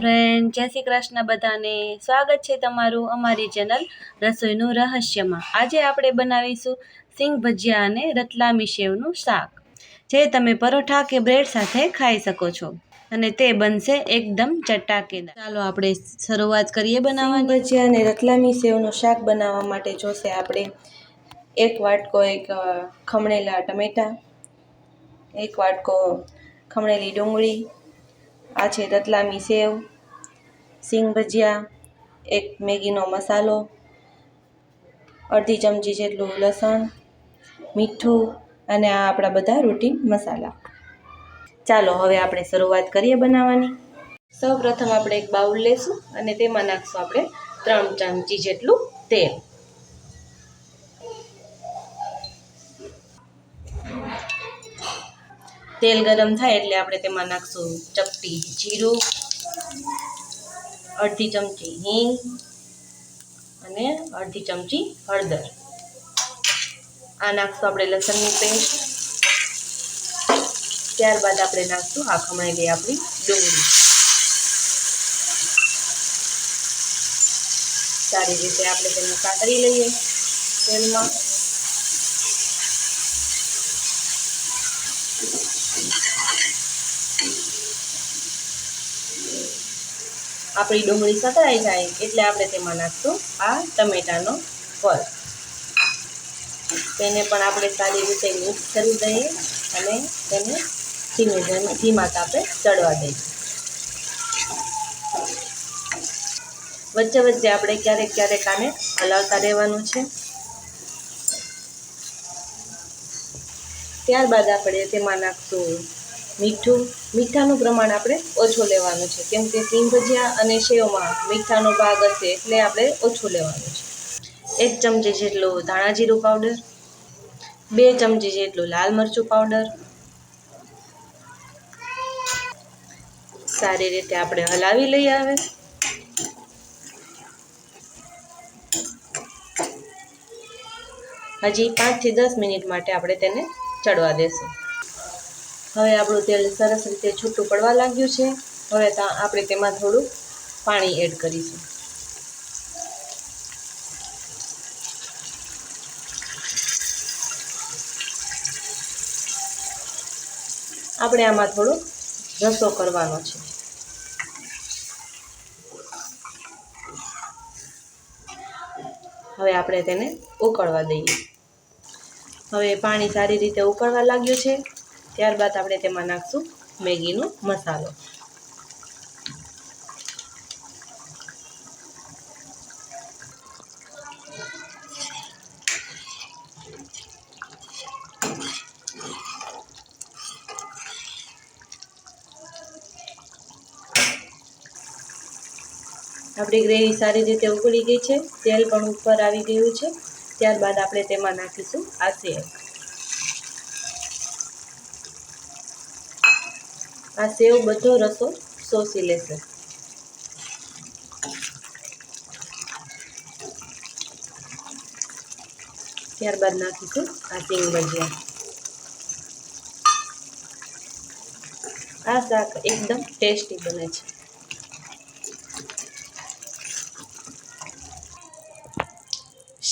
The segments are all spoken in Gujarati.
ફ્રેન્ડ જય શ્રી કૃષ્ણ બધાને. સ્વાગત છે તમારું અમારી ચેનલ રસોઈનું રહસ્યમાં. આજે આપણે બનાવીશું સિંગ ભજીયા અને રતલામી સેવનું શાક, જે તમે પરોઠા કે બ્રેડ સાથે ખાઈ શકો છો. અને તે બનશે એકદમ ચટાકેદાર. ચાલો આપણે શરૂઆત કરીએ બનાવવાની. ભજીયા અને રતલામી સેવનું શાક બનાવવા માટે જોશે આપણે એક વાટકો એક ખમણેલા ટમેટાં, એક વાટકો ખમણેલી ડુંગળી, આ છે રતલામી સેવ, સિંગ ભજીયા, એક મેગીનો મસાલો, અડધી ચમચી જેટલું લસણ, મીઠું અને આ આપણા બધા રૂટીન મસાલા. ચાલો હવે આપણે શરૂઆત કરીએ બનાવવાની. સૌ પ્રથમ આપણે એક બાઉલ લેશું અને તેમાં નાખશું આપણે ત્રણ ચમચી જેટલું તેલ. તેલ ગરમ થાય એટલે આપણે તેમાં નાખશું ચપટી જીરું, અડધી ચમચી હિંગ અને અડધી ચમચી હળદર. આ નાખશું આપણે લસણની પેસ્ટ. ત્યારબાદ આપણે નાખશું આ ખમણેલી આપણી ડુંગળી. સારી રીતે આપણે તેને કાતરી લઈએ તેલમાં. આપણી ડુંગળી સતરાઈ જાય એટલે આપણે તેમાં નાખશું આ ટમેટાનો ફળ તેને પણ આપણે સારી રીતે મિક્સ કરી દઈએ અને તેને ધીમે ધીમે ધીમા તાપે ચડવા દઈએ. વચ્ચે વચ્ચે આપણે ક્યારેક ક્યારેક આને હલાવતા રહેવાનું છે. ત્યારબાદ આપણે તેમાં નાખશું મીઠું. મીઠાનું પ્રમાણ આપણે ઓછું લેવાનું છે, કેમ કે સિંગ ભજીયા અને સેવમાં મીઠાનો ભાગ હશે એટલે આપણે ઓછું લેવાનું છે. એક ચમચી જેટલું ધાણા જીરું પાવડર બે ચમચી જેટલું લાલ મરચું પાવડર સારી રીતે આપણે હલાવી લઈએ હવે. હજી પાંચથી દસ મિનિટ માટે આપણે તેને ચડવા દેશું. હવે આપણું તેલ સરસ રીતે છૂટું પડવા લાગ્યું છે. હવે આપણે તેમાં થોડું પાણી એડ કરીશું. આપણે આમાં થોડો રસો કરવાનો છે. હવે આપણે તેને ઉકળવા દઈએ. હવે પાણી સારી રીતે ઉકળવા લાગ્યું છે. ત્યારબાદ આપણે તેમાં નાખશું મેગીનો મસાલો. આપણી ગ્રેવી સારી રીતે ઉકળી ગઈ છે. તેલ પણ ઉપર આવી ગયું છે. ત્યારબાદ આપણે તેમાં નાખીશું આ આ સેવ બધો રસો શોષી લેશે. ત્યારબાદ નાખીશું આ સિંગ ભજીયા. આ શાક એકદમ ટેસ્ટી બને છે.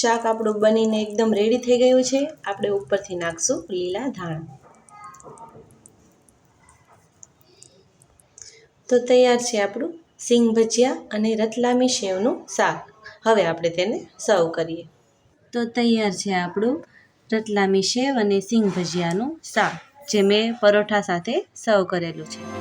શાક આપણું બનીને એકદમ રેડી થઈ ગયું છે. આપણે ઉપરથી નાખશું લીલા ધાણા. તો તૈયાર છે આપણું સિંગ ભજીયા અને રતલામી સેવનું શાક. હવે આપણે તેને સર્વ કરીએ. તો તૈયાર છે આપણું રતલામી સેવ અને સિંગ ભજીયાનું શાક, જે મેં પરોઠા સાથે સર્વ કરેલું છે.